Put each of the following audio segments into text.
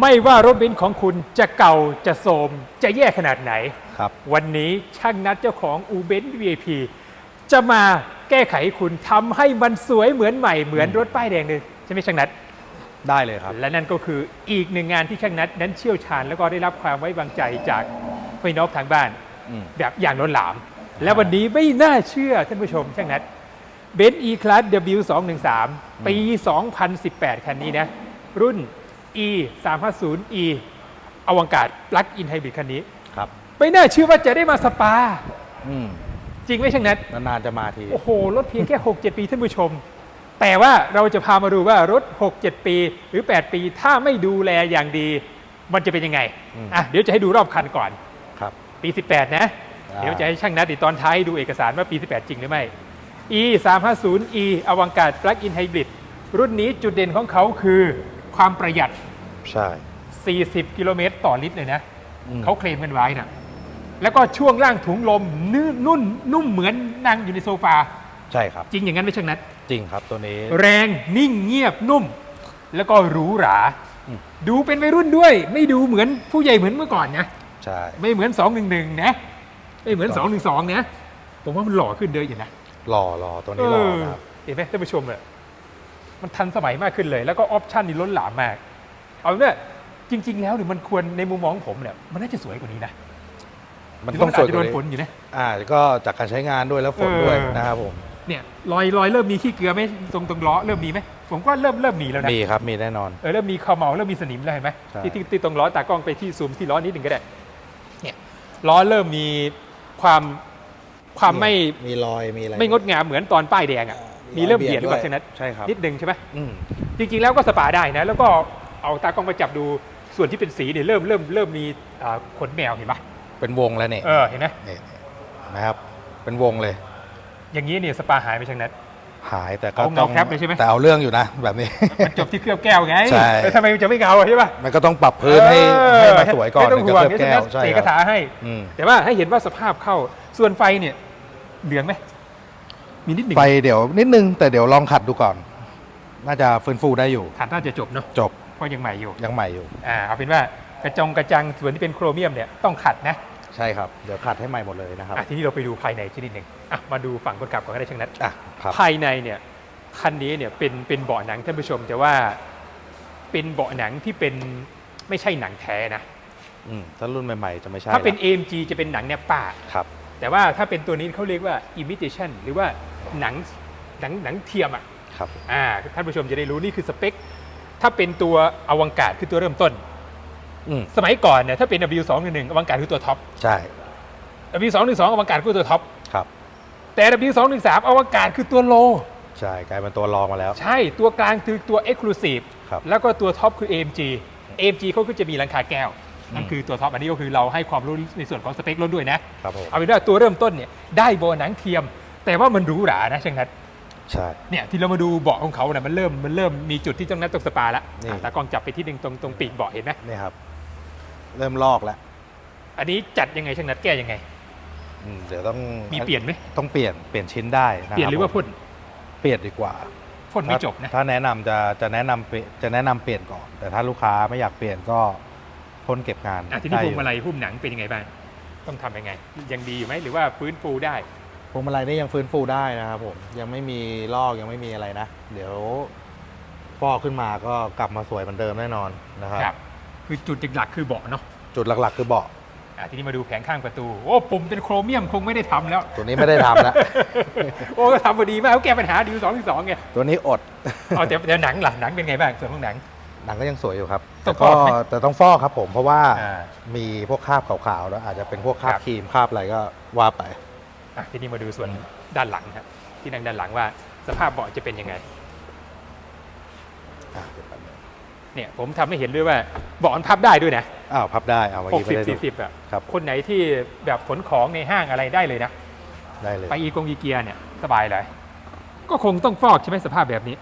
ไม่ว่ารถเบนซ์ของคุณจะเก่าจะโทรมจะแย่ขนาดไหน ครับ วันนี้ช่างนัดเจ้าของอูเบน VIP จะมาแก้ไขให้คุณทำให้มันสวยเหมือนใหม่เหมือนรถป้ายแดงเลยใช่ไหมช่างนัด ได้เลยครับ และนั่นก็คืออีกหนึ่งงานที่ช่างนัดนั้นเชี่ยวชาญแล้วก็ได้รับความไว้วางใจจากพี่น้องทางบ้าน อืม แบบอย่างล้นหลาม และวันนี้ไม่น่าเชื่อท่านผู้ชมช่างนัดเบนซ์ E Class W213 ปี 2018 คันนี้นะ รุ่น E 350 E อวังการปลั๊กอินไฮบริดคันนี้ ครับ ไม่น่าเชื่อว่าจะได้มาสปา อืมจริงไหมช่างนัดนานๆจะมาที โอ้โห รถเพียงแค่ 6-7 ปีท่านผู้ชม แต่ว่าเราจะพามาดูว่ารถ 6-7 ปีหรือ 8 ปี ถ้าไม่ดูแลอย่างดี มันจะเป็นยังไง อืม อะ เดี๋ยวจะให้ดูรอบคันก่อน ครับ ปี 18 นะ อ่า เดี๋ยวจะให้ช่างนัดติดตอนท้ายดูเอกสารว่าปี 18 จริงหรือไม่ E 350 E อวังการ Plug-in Hybrid รุ่นนี้จุดเด่นของเขาคือ ความประหยัด ใช่ 40 กิโลเมตรต่อลิตรเลยนะ อืม เขาเคลมกันไว้นะแล้วก็ช่วงล่างถุงลมนุ่นนุ่นนุ่มเหมือนนั่งอยู่ในโซฟา ใช่ครับ จริงอย่างนั้นไหมช่างนัดจริงครับตัวนี้ แรงนิ่งเงียบนุ่ม แล้วก็หรูหรา อืม ดูเป็นวัยรุ่นด้วย ไม่ดูเหมือนผู้ใหญ่เหมือนเมื่อก่อนนะ ใช่ ไม่เหมือน 211 นะ ไม่เหมือน 212 นะ ผมว่ามันหล่อขึ้นเยอะอยู่นะหล่อหล่อตัวนี้หล่อเออนะครับ เห็นไหมท่านผู้ชมอะ มันทันสมัยมากขึ้นเลย แล้วก็ออปชันนี่ล้นหลามมาก เอาเป็นว่าจริง ๆ แล้วเนี่ยมันควรในมุมมองของผมเนี่ยมันน่าจะสวยกว่านี้นะมันหรืต้องว่าสอาวยจจะกโดว่านนี้ฝนอยู่นะอ่าก็จากการใช้งานด้วยแล้วฝนด้วยเออนะครับผมเนี่ยรอยรอยเริ่มมีขี้เกลือไหมตรงตรงล้อเริ่มมีไหมผมก็เริ่มเริ่มมีแล้วนะมีครับมีแน่นอนเออเริ่มมีขมเหลาเริ่มมีสนิมแล้วเห็นไหมใช่ที่ที่ที่ตรงล้อตากล้องไปที่ซูมที่ล้อนิดหนึ่งก็ได้เนี่ยล้อเริ่มมีความความไม่มีรอยมีอะไรไม่งดงามเหมือนตอนป้ายแดงอะ มีเริ่มเบียดหรือเปล่าด้วใช่ไหมใช่ครับนิดนึงใช่ไหมอืมจริงๆแล้วก็สปาได้นะ แล้วก็เอาตากล้องไปจับดูส่วนที่เป็นสีเนี่ยเริ่มเริ่มเริ่มมีอ่าขนแมวเห็นปะเป็นวงแล้วเนี่ยเออเห็นไหมนี่นะครับเป็นวงเลย อย่างนี้เนี่ยสปาหายไปช่างนัดหายแต่ก็เอาเงาต้องแคปเลยใช่ไหมแต่เอาเรื่องอยู่นะ แบบนี้มันจบที่เคลือบแก้วไงใช่แล้วทำไมมันจะไม่เงาอะใช่ปะมันก็ต้องปรับพื้นให้เออให้มาสวยก่อนไม่ต้องถึงห่วงจะเคลือบเดี๋ยวแก้วช่างนัดใช่เสกคกระถารับให้อืมแต่ว่าให้เห็นว่าสภาพเข้าส่วนไฟเนี่ยเหลืองไหม มีนิดหนึ่งไฟเดี๋ยวนิดนึงแต่เดี๋ยวลองขัดดูก่อน น่าจะฟื้นฟูได้อยู่ ขัดน่าจะจบเนาะจบเพราะยังใหม่อยู่ยังใหม่อยู่อ่าเอาเป็นว่ากระจงกระจังส่วนที่เป็นโครเมียมเนี่ยต้องขัดนะใช่ครับ เดี๋ยวขัดให้ใหม่หมดเลยนะครับอะทีนี้เราไปดูภายในชนิดหนึ่งอะมาดูฝั่งคนขับก่อนก็ได้ช่างนัดอะครับภายในเนี่ยคันนี้เนี่ยเป็นเป็นเบาะหนังท่านผู้ชม แต่ว่าเป็นเบาะหนังที่เป็นไม่ใช่หนังแท้นะอืมถ้ารุ่นใหม่ๆจะไม่ใช่ถ้าเป็น ละ AMG จะเป็นหนังเนี่ยป้า ครับ แต่ว่าถ้าเป็นตัวนี้เขาเรียกว่า imitation หรือว่าหนังหนังหนังเทียมอะครับอ่าท่านผู้ชมจะได้รู้นี่คือสเปค ถ้าเป็นตัวอวังการคือตัวเริ่มต้นอืมสมัยก่อนเนี่ยถ้าเป็น W211 อวังการคือตัวท็อปใช่ W212 อวังการคือตัวท็อปครับแต่ W213 อวังการคือตัวโล ใช่ กลายเป็นตัวรองมาแล้ว ใช่ตัวกลางคือตัว Exclusive ครับแล้วก็ตัวท็อปคือ AMG AMG เขาก็จะมีหลังคาแก้ว นั่นอืมคือตัวท็อปอันนี้ก็คือเราให้ความรู้ในส่วนของสเปครถด้วยนะครับผมเอาเป็นว่าตัวเริ่มต้นเนี่ยได้เบาะหนังเทียม แต่ว่ามันหรูหรานะเช่างนัดใช่ เนี่ยที่เรามาดูเบาะของเขาเนี่ยมันเริ่มมันเริ่มมีจุดที่ต้องนัดตรงสปาแล้วนี่อะตากล้องจับไปที่หนึ่งตรงตรงปีกเบาะเห็นไหมนี่ครับ เริ่มลอกแล้วอันนี้จัดยังไงช่างนัดแก้ยังไง อืมเดี๋ยวต้องมีเปลี่ยนไหมต้องเปลี่ยนเปลี่ยนชิ้นได้นะเปลี่ยนหรือว่าคบพ่นเปลี่ยนดีกว่าพ่นไม่จบนะ ถ้าแนะนำจะจะแนะนำเปลี่ยนจะแนะนำเปลี่ยนก่อน แต่ถ้าลูกค้าไม่อยากเปลี่ยนก็ พ่นเก็บงานอะทีนี้ได้พอวงยู่มาลัยหุ้มหนังเป็นยังไงบ้างต้องทำยังไง ยังดีอยู่ไหมหรือว่าฟื้นฟูได้พวงมาลัยนี่ยังฟื้นฟูได้นะครับผมยังไม่มีลอกยังไม่มีอะไรนะ เดี๋ยวฟอกขึ้นมาก็กลับมาสวยเหมือนเดิมแน่นอนนะครับครับ คือจุดหลักๆคือเบาะเนาะจุดหลักๆ คือเบาะอะทีนี้มาดูแผงข้างประตู โอ้ปุ่มเป็นโครเมียมคงไม่ได้ทำแล้ว ตัวนี้ไม่ได้ทำแล้วโอ้ก็ทำพอดีมากเขาแก้ปัญหาดีสองที่สองไงตัวนี้อด เอาแต่แต่หนังล่ะหนังเป็นไงบ้างส่วนของหนัง หนังก็ยังสวยอยู่ครับต้แต่องฟก็อกไหมแต่ต้องฟอกครับผมเพราะว่าอ่ามีพวกคราบขาวๆแล้วอาจจะเป็นพวกคราบครับ ครีมคราบอะไรก็ว่าไป อะทีนี้มาดูส่วนด้านหลังครับที่นั่งด้านหลังว่าสภาพเบาะจะเป็นยังไง อะเดี๋ยวแป๊บนึงเนี่ยผมทำให้เห็นด้วยว่าเบาะมันพับได้ด้วยนะอ้าวพับได้เอาเมื่อหกี้กไม่สิบได้ดูสี่สิบแบบครับคนไหนที่แบบขนของในห้างอะไรได้เลยนะ ได้เลย ไปอีกงอีเกียเนี่ยสบายเลย ก็คงต้องฟอกใช่ไหมสภาพแบบนี้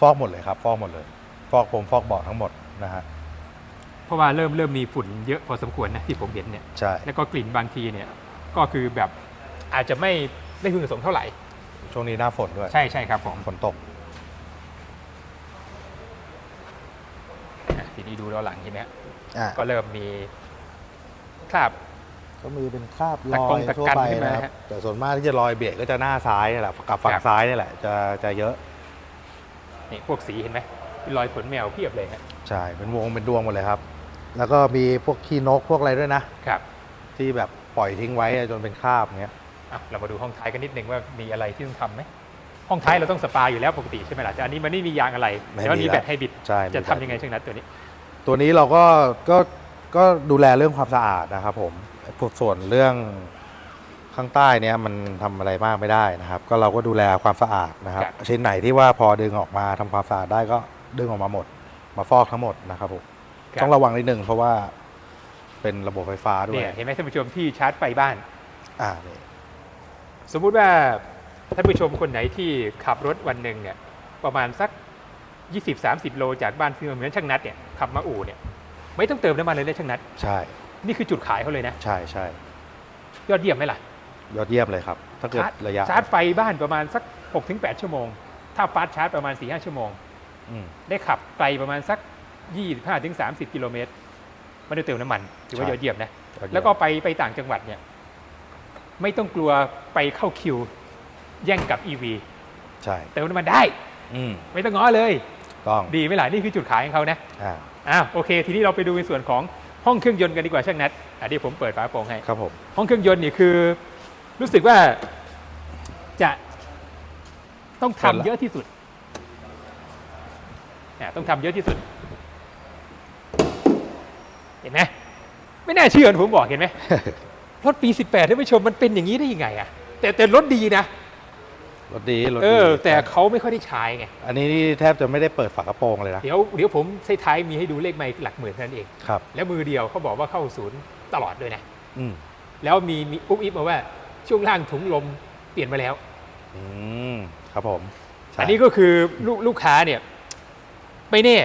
ฟอกหมดเลยครับ ฟอกหมดเลย ฟอกผมฟอกเบาะทั้งหมดนะฮะเพราะว่าเริ่มเริ่มมีฝุ่นเยอะพอสมควรนะที่ผมเห็นเนี่ยใช่แล้วก็กลิ่นบางทีเนี่ยก็คือแบบอาจจะไม่ได้พึงประสงค์เท่าไหร่ ช่วงนี้หน้าฝนด้วยใช่ใช่ครับผมฝนตกอะททีนี้ดูล้อหลังเห็นไหมฮะอ่าก็เริ่มมีคราบ ก็มีเป็นคราบรตะอกงยตะทั่วกันไปขึ้นมานะครับฮะ แต่ส่วนมากที่จะรอยเบรกก็จะหน้าซ้ายนี่แหละกับฝั่คงรับซ้ายนี่แหละจะจะเยอะ นี่พวกสีเห็นไหม รอยขนแมวเพียบเลยฮะใช่เป็นวงเป็นดวงหมดเลยครับ แล้วก็มีพวกขี้นกพวกอะไรด้วยนะครับ ที่แบบปล่อยทิ้งไว้จนเป็นคราบเงี้ยอะเรามาดูห้องท้ายกันนิดนึงว่ามีอะไรที่ต้องทำไหมห้องท้ายเราต้องสปาอยู่แล้วปกติใช่ไหมล่ะแต่อันนี้มันไม่มียางอะไรไม่แล้วมีมีแล้วแบตไฮบริดใช่จะมีทำแบตยังไงเช่นนั้นตัวนี้ ตัวนี้เราก็ก็ก็ดูแลเรื่องความสะอาดนะครับผมพวกส่วนเรื่องข้างใต้เนี้ยมันทำอะไรมากไม่ได้นะครับ ก็เราก็ดูแลความสะอาดนะครับ ครับ ชิ้นไหนที่ว่าพอดึงออกมาทำความสะอาดได้ก็ ดึงออกมาหมด มาฟอกทั้งหมดนะครับผมครับ ต้องระวังนิดนึงเพราะว่าเป็นระบบไฟฟ้าด้วยเนี่ยเห็นไหมท่านผู้ชมที่ชาร์จไฟบ้าน อ่านี่สมมุติว่าท่านผู้ชมคนไหนที่ขับรถวันหนึ่งเนี่ยประมาณสัก 20-30 โลจากบ้านที่เหมือนช่างนัดเนี่ยขับมาอู่เนี่ยไม่ต้องเติมน้ำมันเลยนะช่างนัด ใช่นี่คือจุดขายเขาเลยนะ ใช่ใช่ยอดเยี่ยมไหมล่ะ ยอดเยี่ยมเลยครับ ถ้าเกิดชาร์จระยะ ชาร์จไฟบ้านประมาณสัก 6-8 ชั่วโมง ถ้าฟาสต์ชาร์จประมาณ 4-5 ชั่วโมงอืม ได้ขับไกลประมาณสัก 25-30 กิโลเมตรไม่ได้เติมน้ำมันถือว่าใช่ยอดเยี่ยมนะยอดเยี่ยมแล้วก็ไปไปต่างจังหวัดเนี่ย ไม่ต้องกลัวไปเข้าคิว แย่งกับ EV ใช่เติมน้ำมันได้อืมไม่ต้องง้อเลยต้องดีไหมล่ะนี่คือจุดขายของเขานะอ่าอ้าวโอเค ทีนี้เราไปดูในส่วนของห้องเครื่องยนต์กันดีกว่าช่างนัดอะเดี๋ยวผมเปิดฝาโปร่งให้ครับผมห้องเครื่องยนต์นี่คือ รู้สึกว่าจะต้องทำเยอะที่สุดเนี่ย ต้องทำเยอะที่สุด เห็นไหมไม่น่าเชื่อนะผมบอกเห็นไหมรถปี 18ท่านผู้ชมมันเป็นอย่างนี้ได้ยังไงอะแต่แต่รถดีนะรถดีรถเอดีอแต่เขาไม่ค่อยได้ใช้ไงอันนี้นี่แทบจะไม่ได้เปิดฝากระโปรงเลยนะเดี๋ยวเดี๋ยวผมท้ายๆมีให้ดูเลขไมค์หลักหมื่นเท่านั้นเองครับแล้วมือเดียวเขาบอกว่าเข้าศูนย์ตลอดด้วยนะอืมแล้วมีมีอุ๊บอิบมาว่าช่วงล่างถุงลมเปลี่ยนมาแล้ว อืมครับผมใช่อันนี้ก็คือลูกลูกค้าเนี่ย ไม่แน่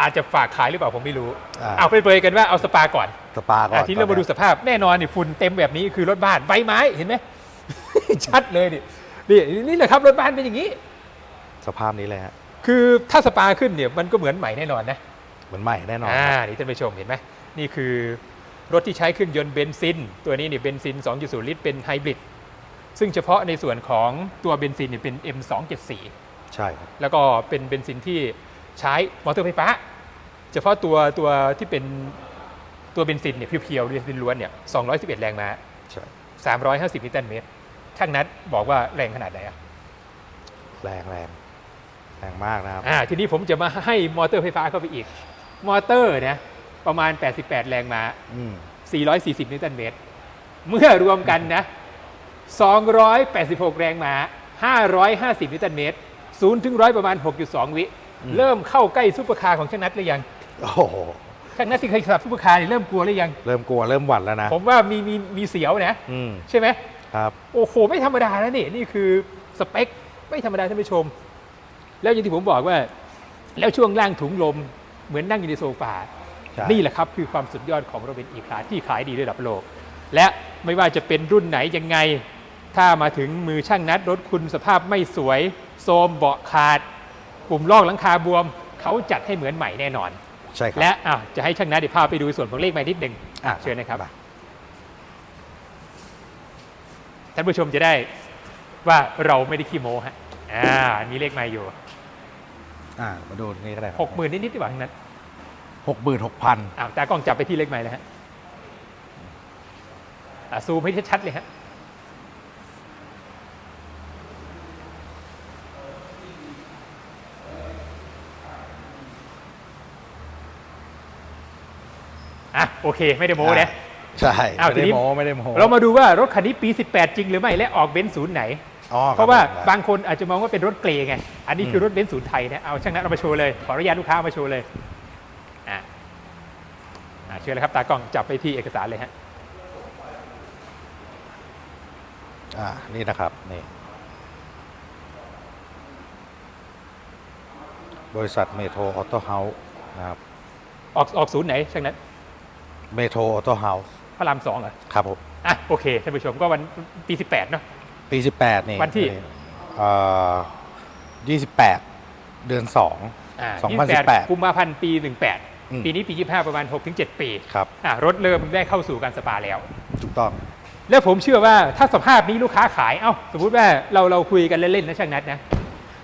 อาจจะฝากขายหรือเปล่าผมไม่รู้ อ่า เอาไปเปรยกันว่าเอาสปาก่อนสปาก่ออะนทีนี้เรามาดูสภาพแน่นอนนี่ฝุ่นเต็มแบบนี้คือรถบ้านใบไม้เห็นไหม ชัดเลยนี่นี่นี่แหละครับรถบ้านเป็นอย่างนี้ สภาพนี้เลยฮะคือถ้าสปาขึ้นเนี่ยมันก็เหมือนใหม่แน่นอนนะ เหมือนใหม่แน่นอนอ่าครับนี่ท่านผู้ชมเห็นไหมนี่คือรถที่ใช้เครื่องยนต์เบนซิน ตัวนี้เนี่ยเบนซิน 2.0 ลิตรเป็นไฮบริด ซึ่งเฉพาะในส่วนของตัวเบนซินเนี่ยเป็น M274 ใช่ครับแล้วก็เป็นเบนซินที่ ใช้มอเตอร์ไฟฟ้า เฉพาะตัวตัวที่เป็นตัวเบนซินเนี่ยเพียวๆเบนซินล้วนเนี่ย211 แรงม้าใช่350นิวตันเมตรช่างนัดบอกว่าแรงขนาดไหนอะแรงแรงแรงมากนะครับอ่าทีนี้ผมจะมาให้มอเตอร์ไฟฟ้าเข้าไปอีก มอเตอร์นะประมาณ 88 แรงม้าอืม440 นิวตันเมตร เมื่อรวมกันนะ286 แรงม้า550 นิวตันเมตร0ถึงร้อยประมาณ 6.2 วิ เริ่มเข้าใกล้ซุปเปอร์คาร์ของช่างนัดหรือยังโอ้โหช่างนัดที่เคยขับซุปเปอร์คาร์นี่เริ่มกลัวหรือยัง เริ่มกลัวเริ่มหวั่นแล้วนะ ผมว่ามีมีมีเสียวนะอืมใช่ไหมครับโอ้โหไม่ธรรมดาแล้วนี่นี่คือสเปคไม่ธรรมดาท่านผู้ชม แล้วอย่างที่ผมบอกว่า แล้วช่วงล่างถุงลมเหมือนนั่งอยู่ในโซฟาใช่นี่แหละครับคือความสุดยอดของรถเบนซ์อีคลาสที่ขายดีระดับโลก และไม่ว่าจะเป็นรุ่นไหนยังไง ถ้ามาถึงมือช่างนัดรถคุณสภาพไม่สวยโซมเบาะขาด ปุ่มลอกหลังคาบวมเขาจัดให้เหมือนใหม่แน่นอน ใช่ครับ และอะจะให้ช่างนัดเดี๋ยวพาไปดูส่วนของเลขไม้นิดหนึ่งอะเชิญนะครับมาท่านผู้ชมจะได้ว่าเราไม่ได้ขี้โม้ฮะอ่ามีเลขไม้อยู่อ่ามาดูนี่ก็ได้หกหมื่นนิดๆดีกว่าทั้งนั้นหกหมื่นหกพันอ้าวตากล้องจับไปที่เลขไม้เลยฮะอะซูมให้ชัดๆเลยฮะ โอเค ไม่ได้โม้นะใช่อ้าวไม่ทีได้นี้โม้ไม่ได้โม้เรามาดูว่ารถคันนี้ปี 18 จริงหรือไม่และออกเบนซ์ศูนย์ไหนอ๋อคบเพราะว่าผมบางคนอาจจะมองว่าเป็นรถเกรย์ไงอันนี้คือมรถเบนซ์ศูนย์ไทยนะเอาช่างนั้นเอามาโชว์เลยขออนุญาตลูกค้าเอามาโชว์เลยอะอะเชิญเลยครับตากล้องจับไปที่เอกสารเลยฮะอ่านี่นะครับนี่บริษัทเมโทรออโต้เฮาส์นะครับออกออกศูนย์ไหนช่างนั้น เมโทรออโต้เฮาส์พระรามสองเหรอครับผมอะโอเคท่านผู้ชมก็วันปี18เนาะ ปี 18 นี่วันที่ เอ่อ28 เดือน2อ่า2018 กุมภาพันธ์ปี18อืมปีนี้ปี 25 ประมาณ 6-7 ปีครับ อะรถเริ่มได้เข้าสู่การสปาแล้ว ถูกต้อง แล้วผมเชื่อว่าถ้าสภาพนี้ลูกค้าขาย เอ้า สมมุติว่าเราเราคุยกันเล่น ๆ นะช่างนัดนะ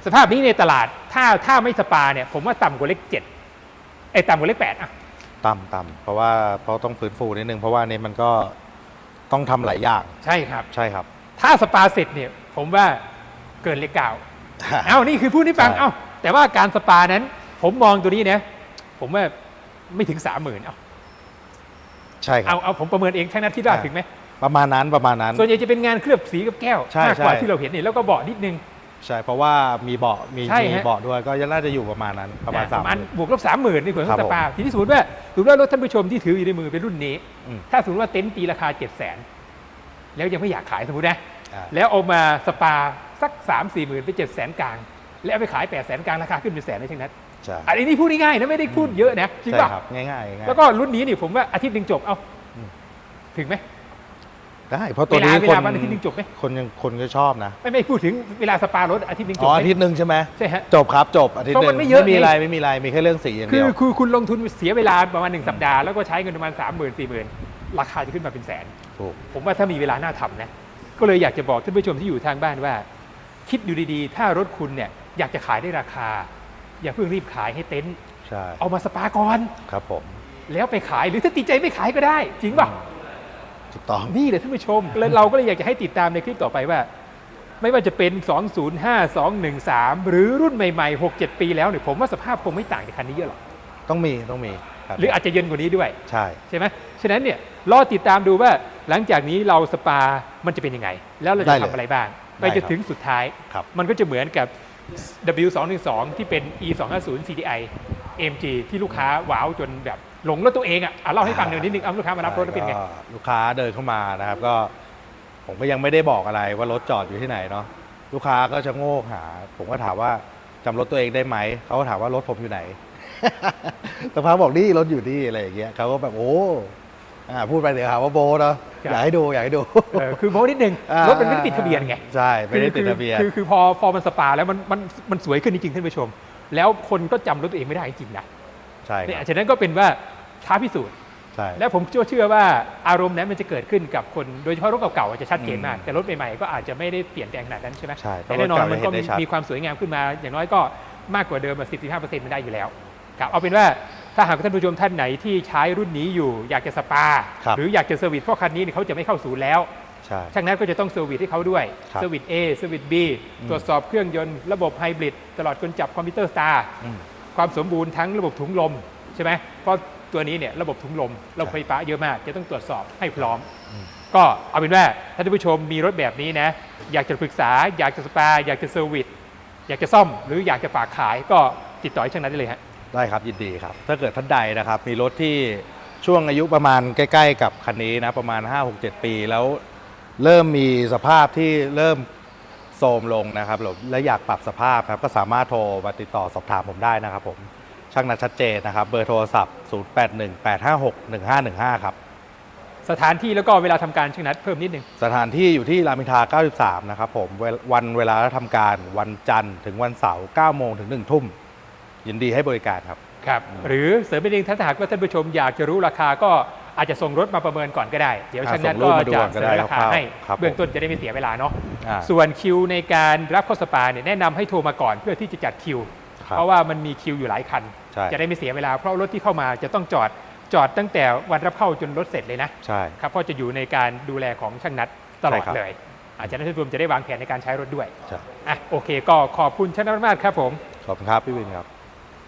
สภาพนี้ในตลาดถ้าถ้าไม่สปาเนี่ย ผมว่าต่ำกว่าเลขเจ็ดไอ้ยต่ำกว่าเลขแปดอะ ต่ำต่ำเพราะว่าเพราะต้องฟื้นฟูนิดนึงเพราะว่านี่มันก็ต้องทำหลายอย่างใช่ครับ ใช่ครับ ถ้าสปาเสร็จเนี่ยผมว่าเกินเลขเก้าเอ้านี่คือพูดให้ฟัง ใช่ เอ้าแต่ว่าการสปานั้น ผมมองตัวนี้นะ ผมว่าไม่ถึงสามหมื่นเอาใช่ครัเอา บ เอา ผมประเมินเองช่างนัดคิดว่าอ่า ถึงไหม ประมาณนั้นประมาณนั้น ส่วนใหญ่จะเป็นงานเคลือบสีกับแก้วใช่มากกว่าใช่ ที่เราเห็นเนี่ยแล้วก็เบาะนิดนึง ใช่เพราะว่ามีเบาะมีใช่มีฮะเบาะด้วยก็น่าจะอยู่ประมาณนั้นประมาณนะสามประมาณหมื่นบวกลบสามหมื่นในส่วนขครัองบสปาทีนี้สมมติว่าสมมติว่ารถท่านผู้ชมที่ถืออยู่ในมือเป็นรุ่นนี้ อืม ถ้าสมมติว่าเต็นท์ตีราคาเจ็ดแสนแล้วยังไม่อยากขายสมมตินะ อ่าแล้วเอามาสปาสักสามสี่หมื่นไปเจ็ดแสนกลาง แล้วเอาไปขายแปดแสนกลางราคาขึ้นเป็นแสนเลยช่างนัดใช่อันนี้พูดง่ายๆนะไม่ได้พูดเยอะนะจริงใช่ป่ะครับง่ายๆง่ายๆแล้วก็รุ่นนี้นี่ผมว่าอาทิตย์หนึ่งจบเอาอืม ถึงไหม ได้เพราะเวตัวลานี้เวคนลาวันอาทิตย์หนึ่งจบไหมคนยังคนก็ชอบนะไม่ไม่พูดถึงเวลาสปารถอาทิตย์หนึ่งจอ๋บอไหม อาทิตย์หนึ่งใช่ไหมใช่ฮะจบครับจบอาทิตย์เพราะหมันึ่นงไม่เยอะไม่มีอะไรไง ไม่มีอะไรมีแค่เรื่องสีอย่างคืเดีอยวคือคุณลงทุนเสียเวลาประมาณหนึ่งสัปดาห์แล้วก็ใช้เงินประมาณสามหมื่นสี่หมื่นราคาจะขึ้นมาเป็นแสน ถูกผมว่าถ้ามีเวลาน่าทำนะ ก็เลยอยากจะบอกท่านผู้ชมที่อยู่ทางบ้านว่า คิดอยู่ดีๆ ถ้ารถคุณเนี่ยอยากจะขายได้ราคา อย่าเพิ่งรีบขายให้เต็นท์ใช่เอามาสปาก่อน ครับผม แล้วไปขายหรือถ้าติดใจไม่ขายก็ได้ จริงป่ะ ถูกต้องนี่เลยท่านผู้ชมเลยเราก็เลยอยากจะให้ติดตามในคลิปต่อไปว่า ไม่ว่าจะเป็น 205 213 หรือรุ่นใหม่ๆ 6 7 ปีแล้วเนี่ยผมว่าสภาพคงไม่ต่างจากคันนี้เยอะหรอกต้องมีต้องมีครับหรืออาจจะเย็นกว่านี้ด้วย ใช่ ใช่ไหไหมฉะนั้นเนี่ยรอติดตามดูว่าหลังจากนี้เราสปามันจะเป็นยังไง แล้วเราจะทำอะไรบ้าง ไปจนถึงสุดท้าย ครับ มันก็จะเหมือนกับ W212 ที่เป็น E250 CDI AMG ที่ลูกค้าว้าวจนแบบ หลงรถตัวเองอะอะเล่าให้ฟังหน่อยนิดนึงเอาลูกค้ามารับรถแล้วเป็นไง ก็ลูกค้าเดินเข้ามานะครับก็ ผมก็ยังไม่ได้บอกอะไรว่ารถจอดอยู่ที่ไหนเนาะลูกค้าก็จะโงกหา ผมก็ถามว่าจำรถตัวเองได้ไหมเขาก็ถามว่ารถผมอยู่ไหนแต่พาบอกนี่รถอยู่นี่อะไรอย่างเงี้ยเขาก็แบบโอ้อ่าพูดไปเดี๋ยวหาว่าโบเนาะครับ อยากให้ดูอยากให้ดูเออคือโม้นิดนึงอ่ารถมันไม่ได้ติดทะเบียนไง ใช่ไม่ได้ติดทะเบียน คือคือคือพอพอมันสปาแล้วมันมันมันสวยขึ้นจริงๆท่านผู้ชม แล้วคนก็จำรถตัวเองไม่ได้จริงๆนะใช่คเนี่ยรับฉะนั้นก็เป็นว่า ท้าพิสูจน์ใช่และผมเชื่อเชื่อว่าอารมณ์นั้นมันจะเกิดขึ้นกับคนโดยเฉพาะรถเก่าๆอาจจะชัดเจนมากอืมแต่รถใหม่ๆก็อาจจะไม่ได้เปลี่ยนแปลงขนาดนั้นใช่ไหมใช่แต่แน่นอนรถเก่ามันก็จะเห็นได้ชัดมีความสวยงามขึ้นมา อย่างน้อยก็มากกว่าเดิมสิบสิบห้าเปอร์เซ็นต์มันได้อยู่แล้วครับเอาเป็นว่าถ้าหากท่านผู้ชมท่านไหนที่ใช้รุ่นนี้อยู่อยากจะสปาครับหรืออยากจะเซอร์วิสเพราะคันนี้เนี่ยเขาจะไม่เข้าศูนย์แล้วใช่ช่างนั้นก็จะต้องเซอร์วิสให้เขาด้วยครับเซอร์วิส A เซอร์วิส B อืมตรวจสอบเครื่องยนต์ระบบไฮบริดตลอดจนจับคอมพิวเตอร์สตาร์อืมความสมบูรณ์ทั้งระบบถุงลมใช่ไหมเพราะ ตัวนี้เนี่ยระบบถุงลมระบบไฟฟ้าเยอะมากจะต้องตรวจสอบให้พร้อมอืมก็เอาเป็นว่าถ้าท่านผู้ชมมีรถแบบนี้นะอยากจะปรึกษา อยากจะสปา อยากจะเซอร์วิสอยากจะซ่อมหรืออยากจะฝากขายก็ติดต่อให้ช่างนัดได้เลยฮะได้ครับยินดีครับ ถ้าเกิดท่านใดนะครับ มีรถที่ช่วงอายุประมาณใกล้ๆ กับคันนี้นะประมาณ 5-6-7 ปี แล้วเริ่มมีสภาพที่เริ่มโทรมลงนะครับและอยากปรับสภาพครับก็สามารถโทรมาติดต่อสอบถามผมได้นะครับผม ช่างนัดชัดเจนนะครับ เบอร์โทรศัพท์ 0818561515 ครับ สถานที่แล้วก็เวลาทำการช่างนัดเพิ่มนิดนึง สถานที่อยู่ที่รามอินทรา93 นะครับผมเวลวันเวลาทำการวันจันทร์ถึงวันเสาร์9โมงถึง 1 ทุ่ม ยินดีให้บริการครับ ครับ หรือเสริมไปเองถ้าหากว่าท่านผู้ชมอยากจะรู้ราคาก็อาจจะส่งรถมาประเมินก่อนก็ได้ เดี๋ยวอ่าช่างนัดส่งรูก็ปมาดูจะก่อนก็เสนได้อราคาคร่าวๆให้ ครับเบื้องต้นจะได้ไม่เสียเวลาเนาะ อ่า ส่วนคิวในการรับเข้าสปาเนี่ยแนะนำให้โทรมาก่อนเพื่อที่จะจัดคิวครับ เพราะว่ามันมีคิวอยู่หลายคันใช่จะได้ไม่เสียเวลา เพราะรถที่เข้ามาจะต้องจอดจอดตั้งแต่วันรับเข้าจนรถเสร็จเลยนะใช่ครับเพราะจะอยู่ในการดูแลของช่างนัดตลอดใช่ครับเลย อาจจะได้ท่านผู้ชมจะได้วางแผนในการใช้รถด้วยใช่อะโอเค ก็ขอบคุณช่างนัดมากๆครับผมขอบคุณครับพี่วินครับ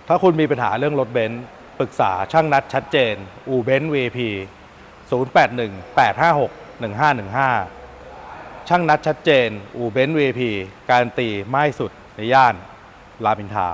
ถ้าคุณมีปัญหาเรื่องรถเบนซ์ปรึกษาช่างนัดชัดเจน อูเบนซ์ VP 081 856 1515 ช่างนัดชัดเจน อูเบนซ์ VP การันตีไม่สุดในย่าน ลาบินทา